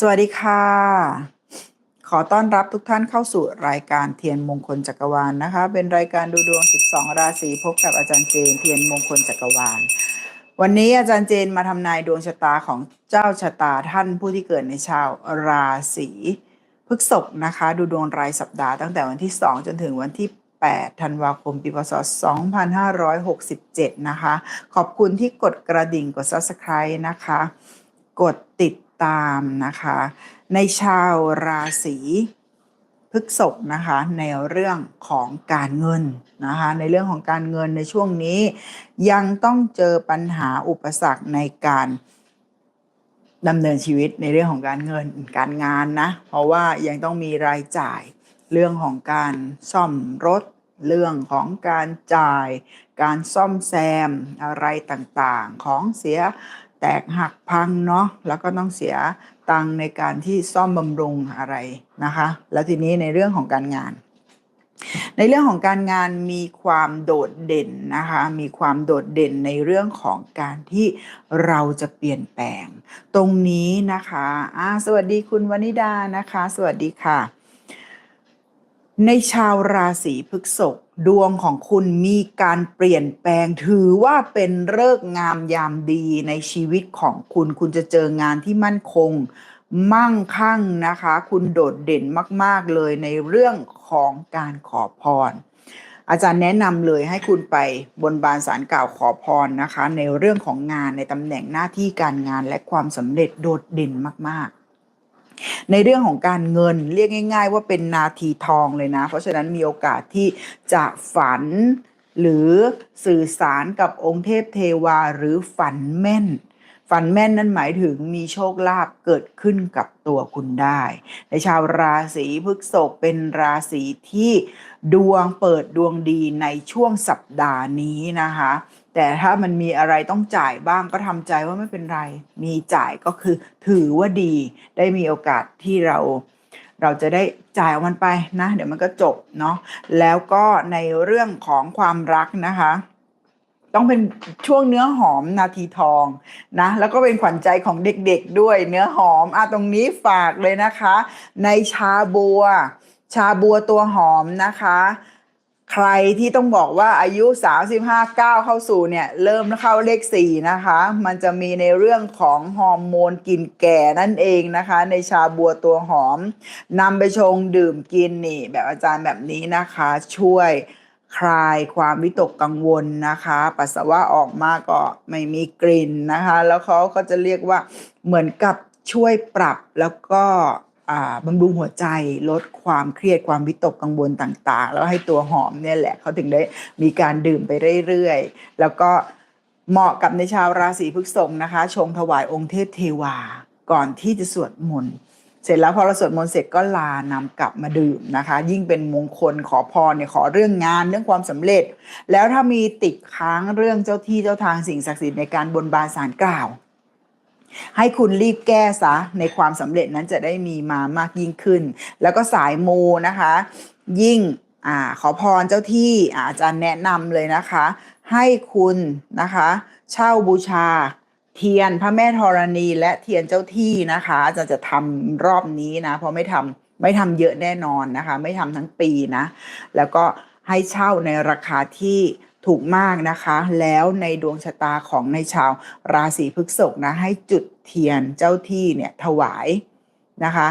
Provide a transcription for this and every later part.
สวัสดีค่ะ ขอต้อนรับทุกท่านเข้าสู่รายการเทียนมงคลจักรวาลนะคะ เป็นรายการดูดวง 12 ราศีพบกับอาจารย์เจนเทียนมงคลจักรวาล วันนี้อาจารย์เจนมาทำนายดวงชะตาของเจ้าชะตาท่านผู้ที่เกิดในชาวราศีพฤษภนะคะ ดูดวงรายสัปดาห์ตั้งแต่วันที่ 2 จนถึงวันที่8ธันวาคม ปีพศ 2567 นะคะ ขอบคุณที่กดกระดิ่งกด Subscribe นะคะ กดติด ตามนะคะ ในชาวราศีพฤษภนะคะในเรื่องของการเงินนะคะในเรื่องของการเงินในช่วงนี้ ยังต้องเจอปัญหาอุปสรรคในการดำเนินชีวิตในเรื่องของการเงินการงานนะ เพราะว่ายังต้องมีรายจ่ายเรื่องของการซ่อมรถ เรื่องของการจ่าย การซ่อมแซมอะไรต่างๆ ของเสีย แตกหักพังเนาะแล้วก็ต้องเสียตังในการที่ซ่อมบำรุงอะไรนะคะ แล้วทีนี้ในเรื่องของการงาน ในเรื่องของการงานมีความโดดเด่นนะคะ มีความโดดเด่นในเรื่องของการที่เราจะเปลี่ยนแปลง ตรงนี้นะคะอ่าสวัสดีคุณวนิดานะคะ สวัสดีค่ะ ในชาวราศีพฤษภ ดวงของคุณมีการเปลี่ยนแปลงถือว่าเป็นเลิกงามยามดีในชีวิตของคุณ คุณจะเจองานที่มั่นคง มั่งคั่งนะคะ คุณโดดเด่นมาก ๆ เลยในเรื่องของการขอพร อาจารย์แนะนำเลยให้คุณไปบนบานสารกล่าวขอพรนะคะ ในเรื่องของงานในตำแหน่งหน้าที่การงานและความสำเร็จโดดเด่นมาก ๆ ในเรื่องของการเงินเรียกง่าย ๆ ว่าเป็นนาทีทองเลยนะ เพราะฉะนั้นมีโอกาสที่จะฝันหรือสื่อสารกับองค์เทพเทวาหรือฝันแม่น ฝันแม่นนั่นหมายถึงมีโชคลาภเกิดขึ้นกับตัวคุณได้ ในชาวราศีพฤษภเป็นราศีที่ดวงเปิดดวงดีในช่วงสัปดาห์นี้นะคะ แต่ถ้ามันมีอะไรต้องจ่ายบ้างก็ทำใจว่าไม่เป็นไร มีจ่ายก็คือถือว่าดี ได้มีโอกาสที่เราเราจะได้จ่ายมันไปนะ เดี๋ยวมันก็จบเนาะแล้วก็ในเรื่องของความรักนะคะ ต้องเป็นช่วงเนื้อหอมนาทีทองนะ แล้วก็เป็นขวัญใจของเด็กๆด้วยเนื้อหอมอะตรงนี้ฝากเลยนะคะ ในชาบัว ชาบัวตัวหอมนะคะ ใครที่ต้องบอกว่าอายุ 35ก้าเข้าสู่เนี่ยเริ่มเข้าเลข 4 นะคะ มันจะมีในเรื่องของฮอร์โมนกลิ่นแก่นั่นเองนะคะ ในชาบัวตัวหอมนำไปชงดื่มกินนี่ แบบอาจารย์แบบนี้นะคะ ช่วยคลายความวิตกกังวลนะคะ ปัสสาวะออกมาก็ไม่มีกลิ่นนะคะ แล้วเขาก็จะเรียกว่าเหมือนกับช่วยปรับแล้วก็ บำรุงหัวใจลดความเครียดความวิตกกังวลต่างๆ แล้วให้ตัวหอมเนี่ยแหละเขาถึงได้มีการดื่มไปเรื่อยๆ แล้วก็เหมาะกับในชาวราศีพฤษภนะคะ ชงถวายองค์เทพเทวา ก่อนที่จะสวดมนต์เสร็จแล้วพอเราสวดมนต์เสร็จก็ลานำกลับมาดื่มนะคะ ยิ่งเป็นมงคลขอพรเนี่ยขอเรื่องงานเรื่องความสำเร็จ แล้วถ้ามีติดค้างเรื่องเจ้าที่เจ้าทางสิ่งศักดิ์สิทธิ์ในการบนบานสารกล่าว ให้คุณรีบแก้ซะในความสำเร็จนั้นจะได้มีมามากยิ่งขึ้น แล้วก็สายมูนะคะ ยิ่งอ่าขอพรเจ้าที่อาจารย์แนะนำเลยนะคะ ให้คุณนะคะ เช่าบูชาเทียนพระแม่ธรณีและเทียนเจ้าที่นะคะอาจารย์จะทำรอบนี้นะเพราะไม่ทำไม่ทำเยอะแน่นอนนะคะ ไม่ทำทั้งปีนะ แล้วก็ให้เช่าในราคาที่ ถูกมากนะคะ แล้วในดวงชะตาของในชาวราศีพฤษภนะให้จุดเทียนเจ้าที่เนี่ยถวายนะคะ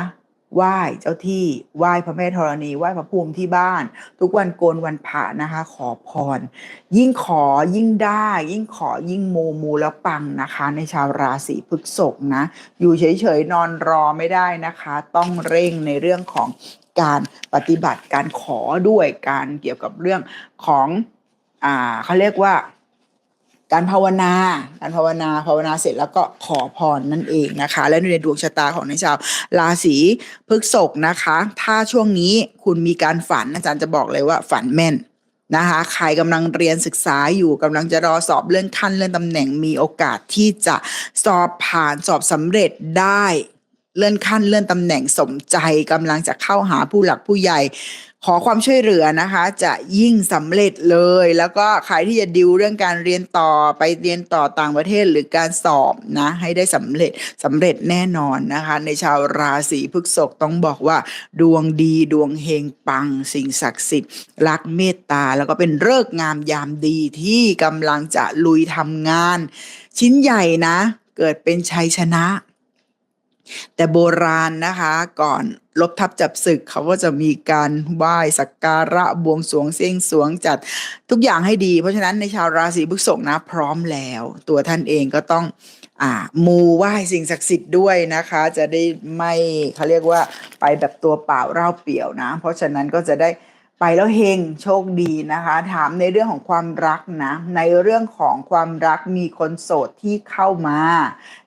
ไหว้เจ้าที่ไหว้พระแม่ธรณีไหว้พระภูมิที่บ้าน ทุกวันโกนวันพระนะคะ ขอพร ยิ่งขอยิ่งได้ ยิ่งขอยิ่งมูมูแล้วปังนะคะ ในชาวราศีพฤษภนะ อยู่เฉยๆ นอนรอไม่ได้นะคะ ต้องเร่งในเรื่องของการปฏิบัติการขอด้วยการเกี่ยวกับเรื่องของ อ่าเขาเรียกว่า การภาวนา การภาวนาภาวนาเสร็จแล้วก็ขอพรนั่นเองนะคะ และในดวงชะตาของในชาวราศีพฤษภนะคะ ถ้าช่วงนี้คุณมีการฝันอาจารย์จะบอกเลยว่าฝันแม่นนะคะใครกำลังเรียนศึกษาอยู่กำลังจะรอสอบเลื่อนขั้นเลื่อนตำแหน่งมีโอกาสที่จะสอบผ่านสอบสำเร็จได้ เลื่อนขั้นเลื่อนตำแหน่งสมใจกำลังจะเข้าหาผู้หลักผู้ใหญ่ ขอความช่วยเหลือนะคะ จะยิ่งสำเร็จเลย แล้วก็ใครที่จะดิวเรื่องการเรียนต่อไปเรียนต่อต่างประเทศหรือการสอบนะ ให้ได้สำเร็จสำเร็จแน่นอนนะคะ ในชาวราศีพฤษภต้องบอกว่า ดวงดีดวงเฮงปัง สิ่งศักดิ์สิทธิ์ รักเมตตา แล้วก็เป็นเลิกษ์งามยามดีที่กำลังจะลุยทำงาน ชิ้นใหญ่นะ เกิดเป็นชัยชนะ แต่โบราณนะคะก่อนลบทับจับศึกเขาก็จะมีการไหว้สักการะบวงสรวงเสี่ยงสวงจัดทุกอย่างให้ดี เพราะฉะนั้นในชาวราศีพฤษภนะพร้อมแล้ว ตัวท่านเองก็ต้องอ่ามูไหว้สิ่งศักดิ์สิทธิ์ด้วยนะคะ จะได้ไม่เขาเรียกว่าไปแบบตัวเปล่าเล่าเปลี่ยวนะ เพราะฉะนั้นก็จะได้ ไปแล้วเฮงโชคดีนะคะ ถามในเรื่องของความรักนะ ในเรื่องของความรักมีคนโสดที่เข้ามา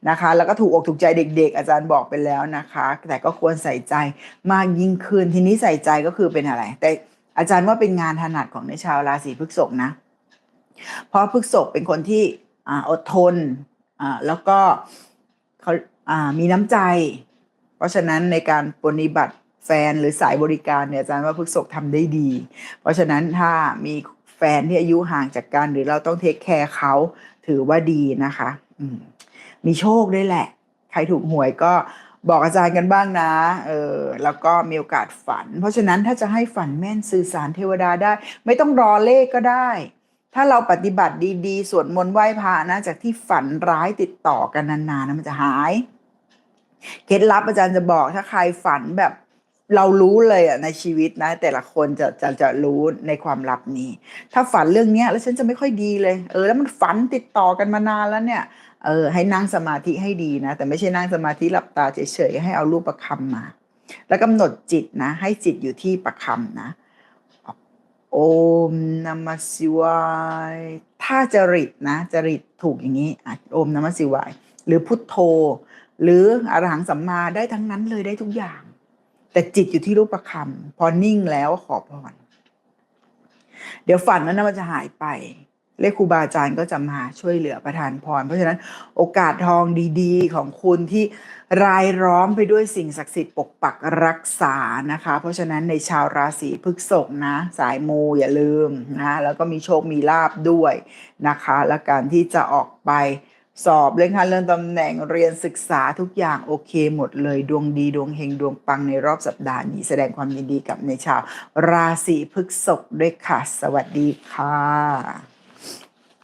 นะคะ แล้วก็ถูกอกถูกใจเด็ก ๆ อาจารย์บอกไปแล้วนะคะ แต่ก็ควรใส่ใจมากยิ่งขึ้นทีนี้ใส่ใจก็คือเป็นอะไร แต่อาจารย์ว่าเป็นงานถนัดของในชาวราศีพฤษภนะ เพราะพฤษภเป็นคนที่ออดทนแล้วก็เขาอ่ามีน้ำใจ เพราะฉะนั้นในการปฏิบัติ แฟนหรือสายบริการเนี่ยอาจารย์ว่าพฤษภทำได้ดี เพราะฉะนั้นถ้ามีแฟนที่อายุห่างจากกัน หรือเราต้องเทคแคร์เขาถือว่าดีนะคะอืมมีโชคด้วยแหละ ใครถูกหวยก็บอกอาจารย์กันบ้างนะเออแล้วก็มีโอกาสฝัน เพราะฉะนั้นถ้าจะให้ฝันแม่นสื่อสารเทวดาได้ ไม่ต้องรอเลขก็ได้ ถ้าเราปฏิบัติดีๆสวดมนต์ไหว้พระนะจากที่ฝันร้ายติดต่อกันนานๆนะมันจะหายเคล็ดลับอาจารย์จะบอกถ้าใครฝันแบบ เรารู้เลยอะในชีวิตนะ แต่ละคนจะจะจะรู้ในความลับนี้ ถ้าฝันเรื่องเนี้ย แล้วฉันจะไม่ค่อยดีเลย เออ แล้วมันฝันติดต่อกันมานานแล้วเนี่ยเออให้นั่งสมาธิให้ดีนะ แต่ไม่ใช่นั่งสมาธิหลับตาเฉยๆให้เอารูปประคำมา แล้วกำหนดจิตนะ ให้จิตอยู่ที่ประคำนะโอมนมัสสิวายถ้าจริตนะจริตถูกอย่างนี้อะโอมนมัสิวายหรือพุทโธ หรืออรหังสัมมาได้ทั้งนั้นเลยได้ทุกอย่าง แต่จิตอยู่ที่รูปประคำพอนิ่งแล้วขอพรเดี๋ยวฝันนั้นนะมันจะหายไป เลขครูบาอาจารย์ก็จะมาช่วยเหลือประทานพร เพราะฉะนั้นโอกาสทองดีๆ ของคุณที่รายล้อมไปด้วยสิ่งศักดิ์สิทธิ์ปกปักรักษานะคะ เพราะฉะนั้นในชาวราศีพฤษภนะ สายมูอย่าลืมนะแล้วก็มีโชคมีลาบด้วยนะคะ และการที่จะออกไป สอบเรื่องงานเรื่องตำแหน่งเรียนศึกษาทุกอย่างโอเคหมดเลย ดวงดีดวงเฮงดวงปังในรอบสัปดาห์นี้แสดงความยินดีกับในชาว ราศีพฤษภด้วยค่ะ สวัสดีค่ะ